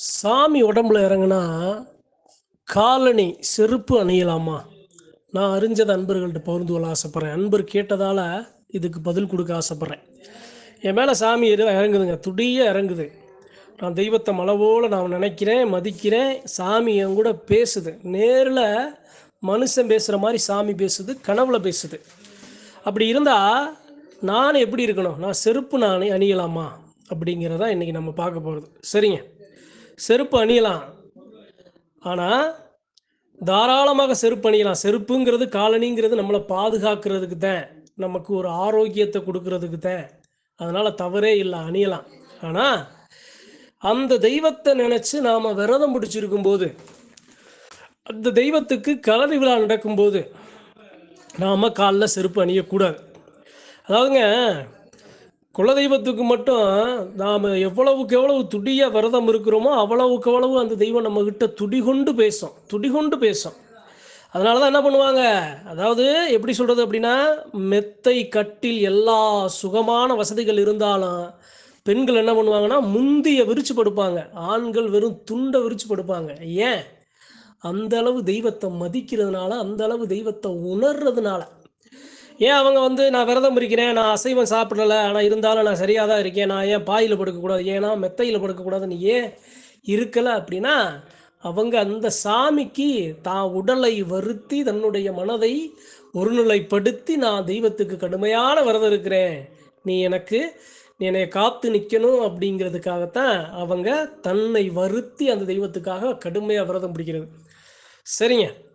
சாமி உடம்புல இறங்குனா காலணி செருப்பு அணியலாமா? நான் அறிஞ்சது அன்பர்கள்ட்ட பகிர்ந்து கொள்ள ஆசைப்பட்றேன். அன்பர் கேட்டதால் இதுக்கு பதில் கொடுக்க ஆசைப்பட்றேன். என் மேலே சாமி இறங்குதுங்க? துடிய இறங்குது. நான் தெய்வத்தை மலவோல நான் நினைக்கிறேன் மதிக்கிறேன். சாமி என் கூட பேசுது. நேரில் மனுஷன் பேசுகிற மாதிரி சாமி பேசுது கனவுல பேசுது. அப்படி இருந்தால் நான் எப்படி இருக்கணும்? நான் செருப்பு நான் அணியலாமா? அப்படிங்கிறதான் இன்றைக்கி நம்ம பார்க்க போகிறது சரிங்க. செருப்பு அணியலாம். ஆனால் தாராளமாக செருப்பு அணியலாம். செருப்புங்கிறது காலணிங்கிறது நம்மளை பாதுகாக்கிறதுக்கு தான். நமக்கு ஒரு ஆரோக்கியத்தை கொடுக்கறதுக்கு தான். அதனால் தவறே இல்லை அணியலாம். ஆனால் அந்த தெய்வத்தை நினச்சி நாம் விரதம் பிடிச்சிருக்கும்போது அந்த தெய்வத்துக்கு கலரி விழா நடக்கும்போது நாம் காலில் செருப்பு அணியக்கூடாது. அதாவதுங்க குலதெய்வத்துக்கு மட்டும் நாம் எவ்வளவுக்கு எவ்வளவு துடியாக விரதம் இருக்கிறோமோ அவ்வளவுக்கு அவ்வளவு அந்த தெய்வம் நம்மக்கிட்ட துடி கொண்டு பேசும் துடி கொண்டு பேசும். அதனால தான் என்ன பண்ணுவாங்க? அதாவது எப்படி சொல்கிறது அப்படின்னா மெத்தை கட்டில் எல்லா சுகமான வசதிகள் இருந்தாலும் பெண்கள் என்ன பண்ணுவாங்கன்னா முந்திய விரிச்சு படுப்பாங்க. ஆண்கள் வெறும் துண்டை விரிச்சு படுப்பாங்க. ஏன்? அந்த அளவு தெய்வத்தை மதிக்கிறதுனால அந்த அளவு தெய்வத்தை உணர்றதுனால. ஏன் அவங்க வந்து நான் விரதம் இருக்கிறேன் நான் அசைவம் சாப்பிடல ஆனால் இருந்தாலும் நான் சரியாக தான் இருக்கேன் நான் ஏன் பாயில் படுக்கக்கூடாது ஏன்னா மெத்தையில் படுக்கக்கூடாதுன்னு ஏன் இருக்கலை? அப்படின்னா அவங்க அந்த சாமிக்கு தான் உடலை வருத்தி தன்னுடைய மனதை ஒருநிலைப்படுத்தி நான் தெய்வத்துக்கு கடுமையான விரதம் இருக்கிறேன் நீ எனக்கு நீ என்னை காத்து நிற்கணும் அப்படிங்கிறதுக்காகத்தான் அவங்க தன்னை வருத்தி அந்த தெய்வத்துக்காக கடுமையாக விரதம் பிடிக்கிறது. சரிங்க.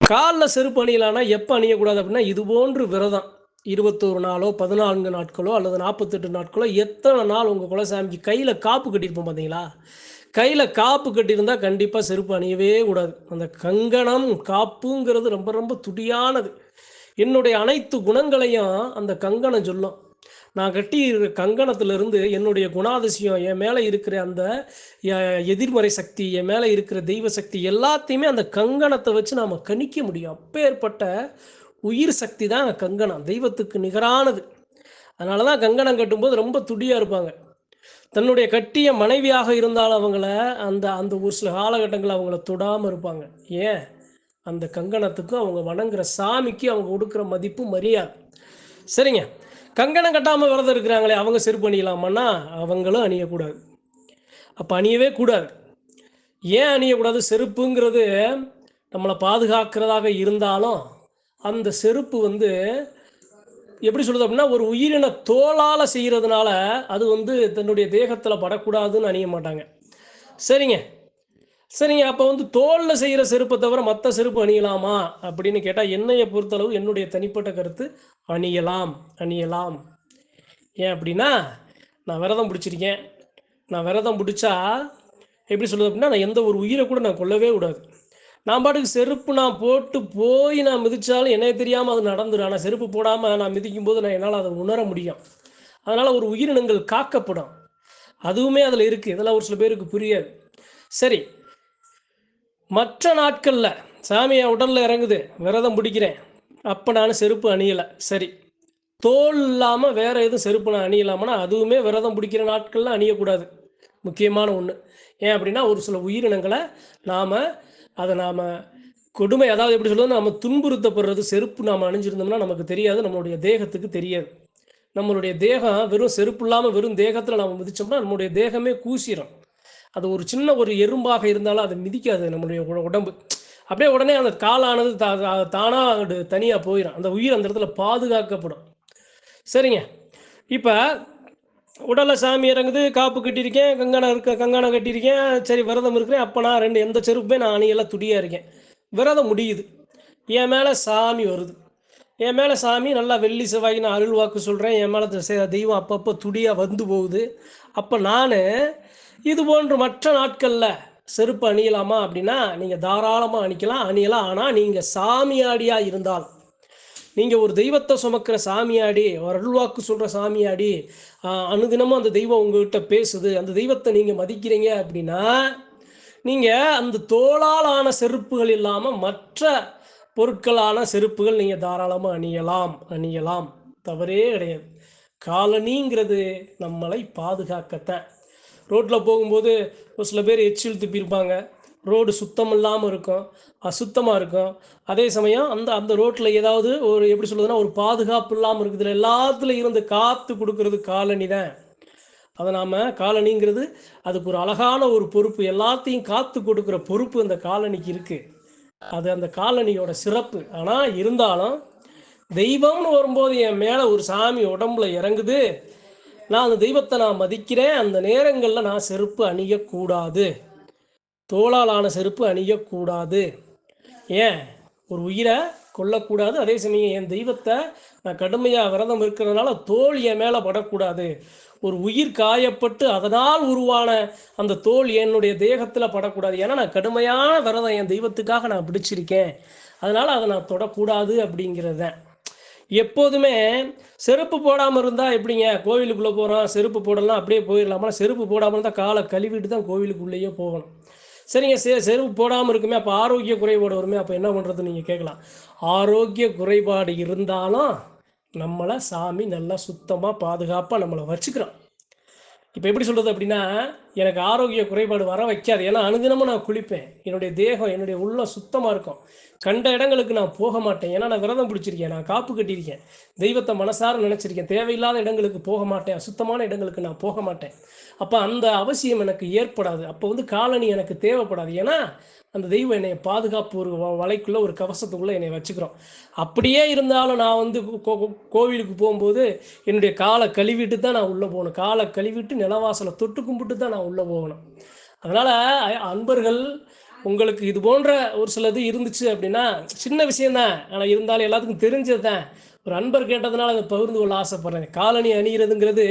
காலில் செருப்பு அணியலானா எப்போ அணியக்கூடாது அப்படின்னா இது போன்று விரதம். இருபத்தோரு நாளோ பதினான்கு நாட்களோ அல்லது நாற்பத்தெட்டு நாட்களோ எத்தனை நாள் உங்கள் குலசாமிக்கு கையில் காப்பு கட்டியிருப்போம் பார்த்தீங்களா கையில் காப்பு கட்டியிருந்தால் கண்டிப்பாக செருப்பு அணியவே கூடாது. அந்த கங்கணம் காப்புங்கிறது ரொம்ப ரொம்ப துடியானது. என்னுடைய அனைத்து குணங்களையும் அந்த கங்கணம் சொல்லும். நான் கட்டி கங்கணத்திலிருந்து என்னுடைய குணாதிசயம் என் மேலே இருக்கிற அந்த எதிர்மறை சக்தி என் மேலே இருக்கிற தெய்வ சக்தி எல்லாத்தையுமே அந்த கங்கணத்தை வச்சு நாம் கணிக்க முடியும். அப்பேற்பட்ட உயிர் சக்தி தான் கங்கணம். தெய்வத்துக்கு நிகரானது. அதனால தான் கங்கணம் கட்டும்போது ரொம்ப துடியாக இருப்பாங்க. தன்னுடைய கட்டிய மனைவியாக இருந்தாலும் அவங்கள அந்த அந்த ஒரு சில காலகட்டங்களில் அவங்கள தொடாமல் இருப்பாங்க. ஏன்? அந்த கங்கணத்துக்கும் அவங்க வணங்குற சாமிக்கு அவங்க கொடுக்குற மதிப்பு மரியாதை. சரிங்க. கங்கணம் கட்டாமல் விரதம் இருக்கிறாங்களே அவங்க செருப்பு அணியலாமான்னா அவங்களும் அணியக்கூடாது. அப்போ அணியவே கூடாது. ஏன் அணியக்கூடாது? செருப்புங்கிறது நம்மளை பாதுகாக்கிறதாக இருந்தாலும் அந்த செருப்பு வந்து எப்படி சொல்கிறது அப்படின்னா ஒரு உயிரின தோலால் செய்கிறதுனால அது வந்து தன்னுடைய தேகத்தில் படக்கூடாதுன்னு அணிய மாட்டாங்க. சரிங்க. சரிங்க அப்போ வந்து தோலில் செய்கிற செருப்பை தவிர மற்ற செருப்பு அணியலாமா? அப்படின்னு கேட்டால் என்னையை பொறுத்தளவு என்னுடைய தனிப்பட்ட கருத்து அணியலாம் அணியலாம். ஏன் அப்படின்னா நான் விரதம் பிடிச்சிருக்கேன். நான் விரதம் பிடிச்சா எப்படி சொல்லுது அப்படின்னா நான் எந்த ஒரு உயிரை கூட நான் கொல்லவே கூடாது. நான் பாட்டுக்கு செருப்பு நான் போட்டு போய் நான் மிதிச்சாலும் என்னைய தெரியாமல் அது நடந்துடும் ஆனால் செருப்பு போடாமல் நான் மிதிக்கும் போது நான் என்னால் அதை உணர முடியும். அதனால் ஒரு உயிரினங்கள் காக்கப்படும். அதுவுமே அதில் இருக்குது இதெல்லாம் ஒரு சில பேருக்கு புரியாது. சரி மற்ற நாட்களில் சாமி என் உடலில் இறங்குது விரதம் பிடிக்கிறேன். அப்போ நான் செருப்பு அணியலை. சரி. தோல் இல்லாமல் வேறு எதுவும் செருப்பு நான் அணியலாமன்னா அதுவுமே விரதம் பிடிக்கிற நாட்களில் அணியக்கூடாது. முக்கியமான ஒன்று ஏன் அப்படின்னா ஒரு சில உயிரினங்களை நாம் அதை நாம் கொடுமை அதாவது எப்படி சொல்லுவது நம்ம துன்புறுத்தப்படுறது செருப்பு நாம் அணிஞ்சிருந்தோம்னா நமக்கு தெரியாது நம்மளுடைய தேகத்துக்கு தெரியாது. நம்மளுடைய தேகம் வெறும் செருப்பு இல்லாமல் வெறும் தேகத்தில் நம்ம மிதிச்சோம்னா நம்மளுடைய தேகமே கூசிடும் அது ஒரு சின்ன ஒரு எறும்பாக இருந்தாலும் அதை மிதிக்காது நம்மளுடைய உட- உடம்பு. அப்படியே உடனே அந்த காலானது தா தானாக தனியாக போயிடும் அந்த உயிர் அந்த இடத்துல பாதுகாக்கப்படும். சரிங்க. இப்போ உடலில் சாமி இறங்குது காப்பு கட்டியிருக்கேன் கங்கணம் இருக்க கங்கணம் கட்டியிருக்கேன் சரி விரதம் இருக்கிறேன் அப்போ நான் ரெண்டு எந்த செருப்புமே நான் அணியெல்லாம் துடியாக இருக்கேன். விரதம் முடியுது. என் மேலே சாமி வருது. என் மேலே சாமி நல்லா வெள்ளி செவ்வாய் நான் அருள் வாக்கு சொல்கிறேன் என் மேலே தெய்வம் அப்பப்போ துடியாக வந்து போகுது. அப்போ நான் இது போன்று மற்ற நாட்களில் செருப்பு அணியலாமா அப்படின்னா நீங்கள் தாராளமாக அணிக்கலாம். அணியலாம் ஆனால் நீங்கள் சாமியாடியாக இருந்தால். நீங்கள் ஒரு தெய்வத்தை சுமக்கிற சாமியாடி ஒரு அருள்வாக்கு சொல்கிற சாமியாடி அனுதினமும் அந்த தெய்வம் உங்ககிட்ட பேசுது அந்த தெய்வத்தை நீங்கள் மதிக்கிறீங்க அப்படின்னா நீங்கள் அந்த தோளாலான செருப்புகள் இல்லாமல் மற்ற பொருட்களான செருப்புகள் நீங்கள் தாராளமாக அணியலாம். அணியலாம். தவறே கிடையாது. காலனிங்கிறது நம்மளை பாதுகாக்கத்தான். ரோட்டில் போகும்போது ஒரு சில பேர் எச்சில் துப்பியிருப்பாங்க. ரோடு சுத்தம் இல்லாமல் இருக்கும் அசுத்தமாக இருக்கும். அதே சமயம் அந்த அந்த ரோட்டில் ஏதாவது ஒரு எப்படி சொல்லுதுன்னா ஒரு பாதுகாப்பு இல்லாமல் இருக்குதுல எல்லாத்துல இருந்து காத்து கொடுக்கறது காலனி தான். அதை நாம் காலனிங்கிறது அதுக்கு ஒரு அழகான ஒரு பொறுப்பு எல்லாத்தையும் காத்து கொடுக்குற பொறுப்பு அந்த காலனிக்கு இருக்குது அது அந்த காலனியோட சிறப்பு. ஆனால் இருந்தாலும் தெய்வம்னு வரும்போது என் மேலே ஒரு சாமி உடம்புல இறங்குது நான் அந்த தெய்வத்தை நான் மதிக்கிறேன். அந்த நேரங்களில் நான் செருப்பு அணியக்கூடாது. தோளாலான செருப்பு அணியக்கூடாது. ஏன்? ஒரு உயிரை கொல்லக்கூடாது. அதே சமயம் என் தெய்வத்தை நான் கடுமையாக விரதம் இருக்கிறதுனால தோல் என் மேலே படக்கூடாது. ஒரு உயிர் காயப்பட்டு அதனால் உருவான அந்த தோல் என்னுடைய தேகத்தில் படக்கூடாது. ஏன்னா நான் கடுமையான விரதம் என் தெய்வத்துக்காக நான் பிடிச்சிருக்கேன். அதனால் அதை நான் தொடக்கூடாது அப்படிங்கிறத. எப்போதுமே செருப்பு போடாமல் இருந்தால் எப்படிங்க? கோவிலுக்குள்ளே போகிறோம் செருப்பு போடலாம் அப்படியே போயிடலாமா? செருப்பு போடாமல் இருந்தால் காலை கழுவிட்டு தான் கோவிலுக்குள்ளேயே போகணும். சரிங்க செ செருப்பு போடாமல் இருக்குமே அப்போ ஆரோக்கிய குறைபாடு வருமே அப்போ என்ன பண்ணுறது நீங்கள் கேட்கலாம். ஆரோக்கிய குறைபாடு இருந்தாலும் நம்மளை சாமி நல்லா சுத்தமாக பாதுகாப்பாக நம்மளை வச்சுக்கிறோம் இப்போ எப்படி சொல்கிறது அப்படின்னா எனக்கு ஆரோக்கிய குறைபாடு வர வைக்காது. ஏன்னா அனுதினமும் நான் குளிப்பேன். என்னுடைய தேகம் என்னுடைய உள்ளம் சுத்தமாக இருக்கும். கண்ட இடங்களுக்கு நான் போக மாட்டேன். ஏன்னா நான் விரதம் பிடிச்சிருக்கேன். நான் காப்பு கட்டியிருக்கேன். தெய்வத்தை மனசார நினச்சிருக்கேன். தேவையில்லாத இடங்களுக்கு போக மாட்டேன். அசுத்தமான இடங்களுக்கு நான் போக மாட்டேன். அப்போ அந்த அவசியம் எனக்கு ஏற்படாது. அப்போ வந்து காலனி எனக்கு தேவைப்படாது. ஏன்னா அந்த தெய்வம் என்னை பாதுகாப்பு ஒரு வ- வலைக்குள்ளே ஒரு கவசத்துக்குள்ளே என்னை வச்சுக்கிறோம். அப்படியே இருந்தாலும் நான் வந்து கோ- கோவிலுக்கு போகும்போது என்னுடைய காலை கழுவிட்டு தான் நான் உள்ளே போகணும். காலை கழுவிட்டு நிலவாசலை தொட்டு கும்பிட்டு தான் நான் உள்ளே போகணும். அதனால் அன்பர்கள் உங்களுக்கு இது போன்ற ஒரு சிலது இருந்துச்சு அப்படின்னா சின்ன விஷயம்தான். ஆனால் இருந்தாலும் எல்லாத்துக்கும் தெரிஞ்சது தான் ஒரு அன்பர் கேட்டதுனால அதை பகிர்ந்து கொள்ள ஆசைப்பட்றேன். காலணி அணிகிறதுங்கிறது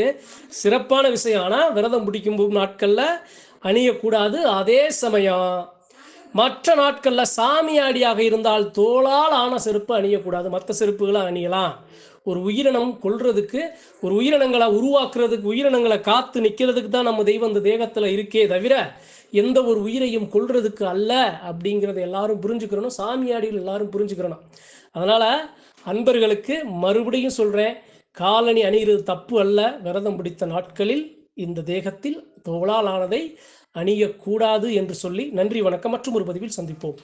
சிறப்பான விஷயம். ஆனால் விரதம் பிடிக்கும் நாட்களில் அணியக்கூடாது. அதே சமயம் மற்ற நாட்களில் சாமியாடியாக இருந்தால் தோளால் ஆன செருப்பு அணியக்கூடாது. மற்ற செருப்புகளை அணியலாம். ஒரு உயிரினம் கொள்றதுக்கு ஒரு உயிரினங்களை உருவாக்குறதுக்கு உயிரினங்களை காத்து நிற்கிறதுக்கு தான் நம்ம தெய்வம் இந்த தேகத்தில் இருக்கே தவிர எந்த ஒரு உயிரையும் கொள்றதுக்கு அல்ல அப்படிங்கிறத எல்லாரும் புரிஞ்சுக்கிறணும். சாமியாடிகள் எல்லாரும் புரிஞ்சுக்கிறணும். அதனால் அன்பர்களுக்கு மறுபடியும் சொல்கிறேன் காலணி அணிகிறது தப்பு அல்ல. விரதம் பிடித்த நாட்களில் இந்த தேகத்தில் தோளால் ஆனதை அணியக்கூடாது என்று சொல்லி நன்றி வணக்கம். மற்றும் ஒரு பதிவில் சந்திப்போம்.